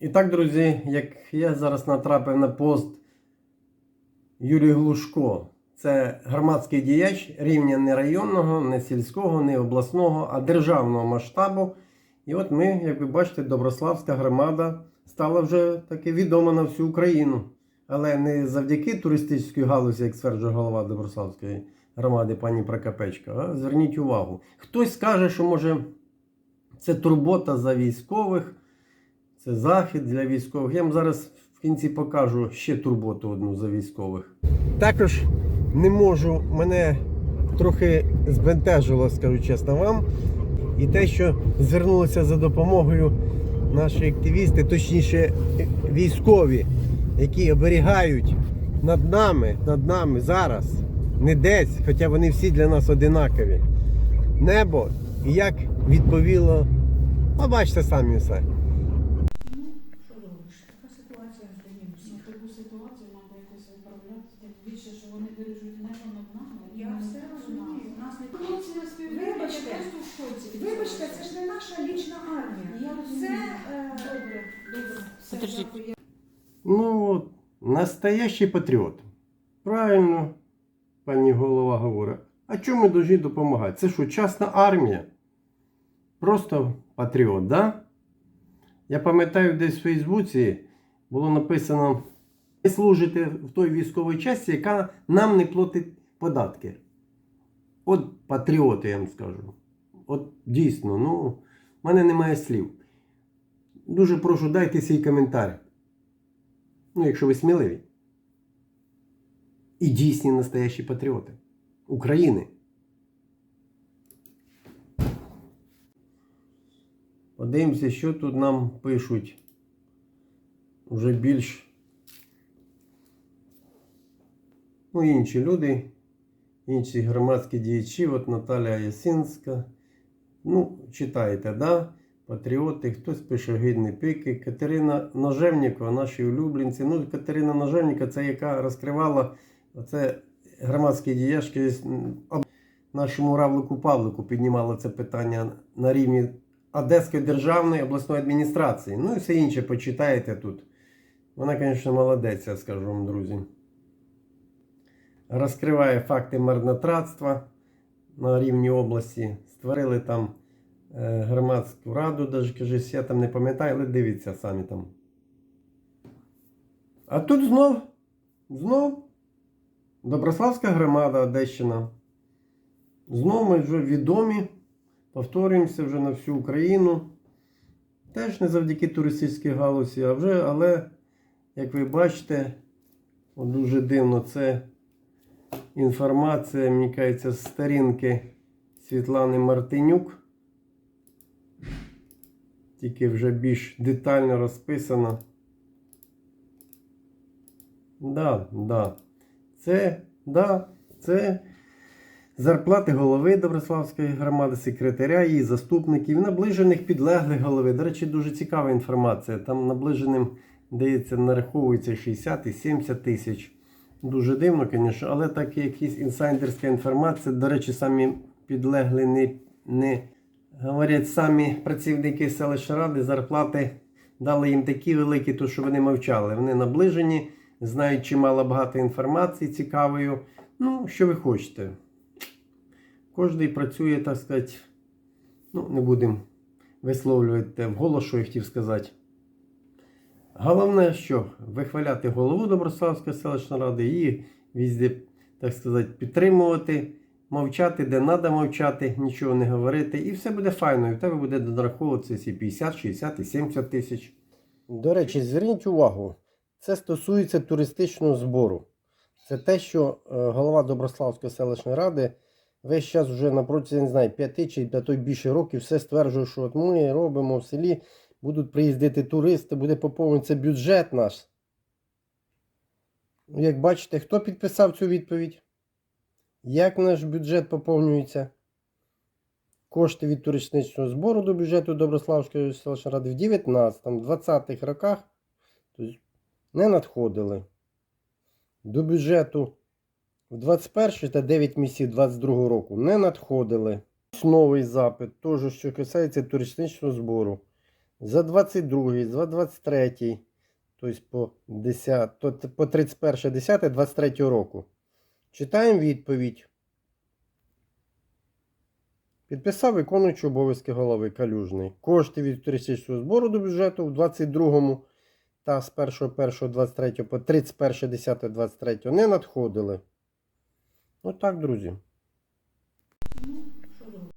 І так, друзі, як я зараз натрапив на пост Юрій Глушко. Це громадський діяч рівня не районного, не сільського, не обласного, а державного масштабу. І от ми, як ви бачите, Доброславська громада стала вже таки відома на всю Україну. Але не завдяки туристичній галузі, як стверджує голова Доброславської громади пані Прокопечка. А зверніть увагу. Хтось скаже, що може це турбота за військових, це захід для військових. Я вам зараз в кінці покажу ще турботу одну за військових. Також не можу, мене трохи збентежило, скажу чесно вам. І те, що звернулися за допомогою наші активісти, точніше військові, які оберігають над нами, над нами зараз, не десь, хоча вони всі для нас одинакові. Небо як відповіло, побачите самі все. Треба якось виправляти, тим більше, що вони бережуть небо над нами. Я все розумію. Нас не Хлопці нас Вибачте. я просто в шоці. Вибачте, це ж не наша лічна армія. Я Це е, Добре, добре. Все, Подождіть. дякую. Я- Ну, от, настоящий патріот. Правильно, пані голова говорить. А чому ми повинні допомагати? Це що, частна армія? Просто патріот, да? Я пам'ятаю, десь в Фейсбуці було написано: ви служите в той військовій часті, яка нам не платить податки. От патріоти, я вам скажу. От дійсно, ну, в мене немає слів. Дуже прошу, дайте свій коментар. Ну, якщо ви сміливі. І дійсні настоящі патріоти України. Подивимося, що тут нам пишуть вже більш ну, інші люди, інші громадські діячі, от Наталя Ясинська. Ну, читаєте, да? Патріоти, хтось пише гидні пики. Катерина Ножевнікова, наші улюбленці. Ну, Катерина Ножевніка, це яка розкривала це громадські діячки нашому равлику Павлику піднімала це питання на рівні Одеської державної обласної адміністрації. Ну і все інше почитаєте тут. Вона, звісно, молодець, я скажу вам, друзі. Розкриває факти марнотратства на рівні області. Створили там е, громадську раду, даже кажись, я там не пам'ятаю, але дивіться самі там. А тут знов, знов Доброславська громада Одещина. Знов ми вже відомі, повторюємося вже на всю Україну. Теж не завдяки туристичній галузі, а вже, але, як ви бачите, дуже дивно, це інформація, мені кажеться, з сторінки Світлани Мартинюк. Тільки вже більш детально розписано. Да, да. Це, да, це зарплати голови Доброславської громади, секретаря, її заступників, наближених підлеглих голови. До речі, дуже цікава інформація. Там наближеним, здається, нараховується 60 і 70 тисяч. Дуже дивно, звісно, але так якась інсайдерська інформація. До речі, самі підлеглі не, не говорять самі працівники селищної ради, зарплати дали їм такі великі, то що вони мовчали. Вони наближені, знають чимало багато інформації цікавою. Ну, що ви хочете. Кожний працює, так сказати, ну, не будемо висловлювати вголос, що я хотів сказати. Головне, що вихваляти голову Доброславської селищної ради, її візде, так сказати, підтримувати, мовчати, де треба мовчати, нічого не говорити, і все буде файно. І в тебе буде дораховуватися і 50, 60 і 70 тисяч. До речі, зверніть увагу, це стосується туристичного збору. Це те, що е, голова Доброславської селищної ради весь час вже на протязі, не знаю, 5 чи на той більше років все стверджує, що от ми робимо в селі, будуть приїздити туристи, буде поповнюватися бюджет наш. Як бачите, хто підписав цю відповідь? Як наш бюджет поповнюється? Кошти від туристичного збору до бюджету Доброславської ради в 19-20-х роках тобто, не надходили. До бюджету в 21 та 9 місяців 22 року не надходили. Новий запит, теж що касається туристичного збору. За 22, за 23, тобто по 10, то- по 31 10 23 року. Читаємо відповідь. Підписав виконуючий обов'язки голови Калюжний. Кошти від туристичного збору до бюджету в 22 та з 1.1.23 по 31.10.23 не надходили. Отак, друзі.